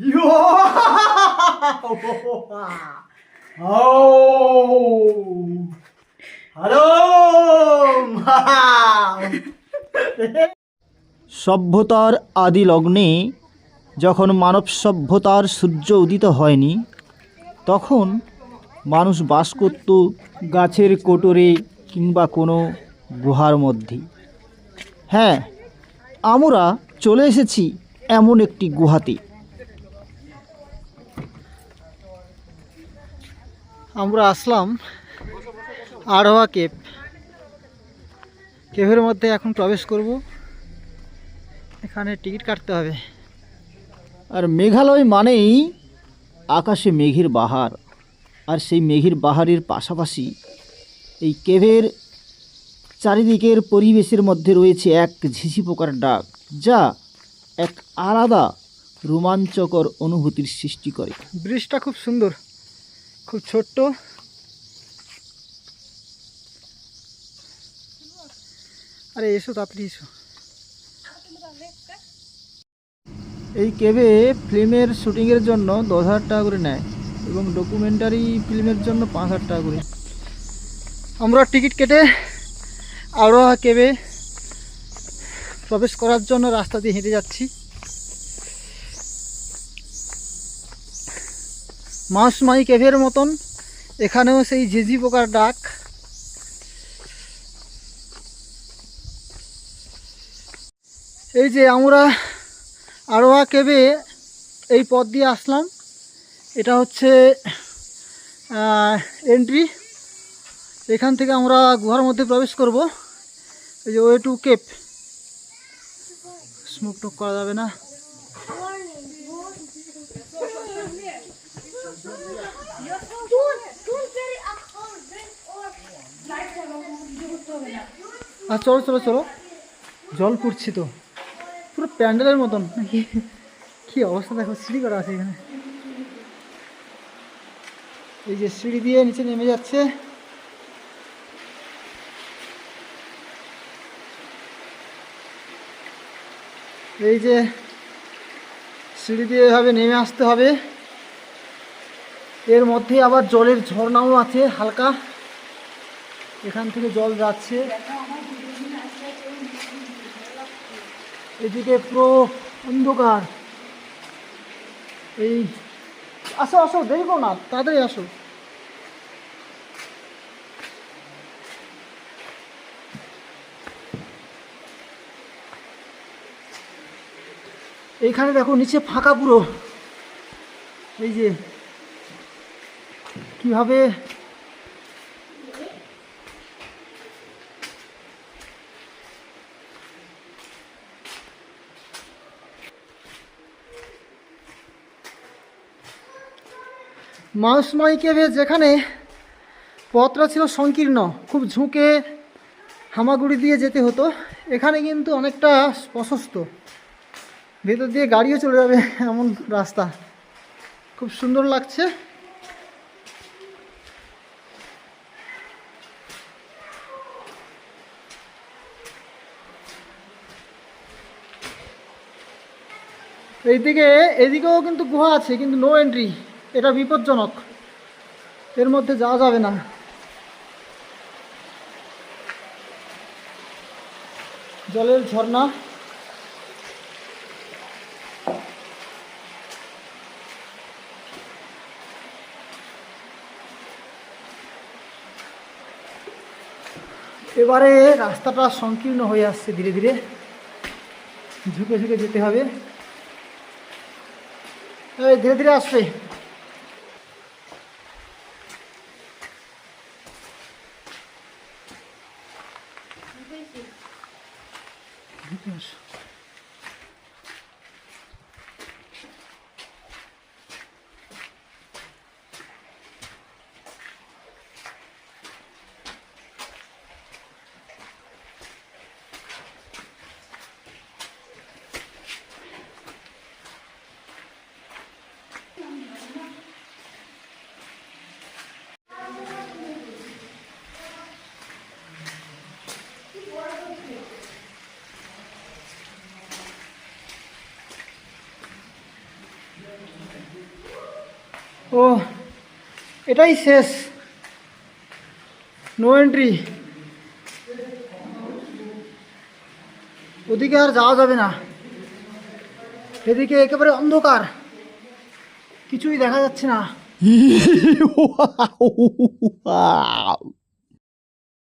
Hello সভ্যতার আদি লগ্নে যখন মানব সভ্যতার সূর্য উদিত হয়নি, তখন মানুষ বাস করত গাছের কোটরে কিংবা কোনো গুহার মধ্যে। হ্যাঁ আমরা চলে এসেছি এমন একটি গুহাতে। আমরা আসলাম আড়োয়া কেপ কেভের মধ্যে এখন প্রবেশ করব। এখানে টিকিট কাটতে হবে। আর মেঘালয় মানেই আকাশে মেঘের বাহার। আর সেই মেঘের বাহারের পাশাপাশি এই কেভের চারিদিকের পরিবেশের মধ্যে রয়েছে এক ঝিঝি পোকার ডাক যা এক আলাদা রোমাঞ্চকর অনুভূতির সৃষ্টি করে। ব্রিজটা খুব সুন্দর। খুব ছোট্ট। আরে এসো তাড়াতাড়ি এসো। এই কেভে ফিল্মের শুটিংয়ের জন্য দশ হাজার টাকা করে নেয় এবং ডকুমেন্টারি ফিল্মের জন্য পাঁচ হাজার টাকা করে। আমরা টিকিট কেটে আরোহা কেবে প্রবেশ করার জন্য রাস্তা দিয়ে হেঁটে যাচ্ছি। মাউসমাই কেভের মতন। এখানেও সেই ঝিঝি পোকার ডাক। এই যে আমরা আরোহা কেবে এই পথ দিয়ে আসলাম। এটা হচ্ছে এন্ট্রি এখান থেকে আমরা গুহার মধ্যে প্রবেশ করব। এই যে ওয়ে টু কেপ। স্মোক টুক করা যাবে না। আর চলো চলো চলো। জল পড়ছি তো। পুরো প্যান্ডেলের মতন। নাকি? কি অবস্থা দেখো সিঁড়ি করা আছে এখানে। এই যে সিঁড়ি দিয়ে নিচে নেমে যাচ্ছে। এই যে সিঁড়ি দিয়ে এভাবে নেমে আসতে হবে। এর মধ্যে আবার জলের ঝর্ণাও আছে হালকা। এখান থেকে জল যাচ্ছে। এদিকে পুরো অন্ধকার। এই, আসো আসো করো না, তাড়াতাড়ি আসো। এইখানে দেখো, নিচে ফাঁকা পুরো। এই যে, কীভাবে মাউসময় কেভে যেখানে পথটা ছিল সংকীর্ণ, খুব ঝুঁকে হামাগুড়ি দিয়ে যেতে হতো, এখানে কিন্তু অনেকটা প্রশস্ত। ভেতর দিয়ে গাড়িও চলে যাবে এমন রাস্তা। খুব সুন্দর লাগছে। এইদিকে, এদিকেও কিন্তু গুহা আছে, কিন্তু নো এন্ট্রি এটা বিপজ্জনক। এর মধ্যে যাওয়া যাবে না। জলের ঝর্ণা। এবারে রাস্তাটা সংকীর্ণ হয়ে আসছে ধীরে ধীরে। ঝুঁকে ঝুঁকে যেতে হবে। ধীরে ধীরে আসবে। Deus. ও, এটাই শেষ। নো এন্ট্রি ওদিকে আর যাওয়া যাবে না। এদিকে একেবারে অন্ধকার। কিছুই দেখা যাচ্ছে না.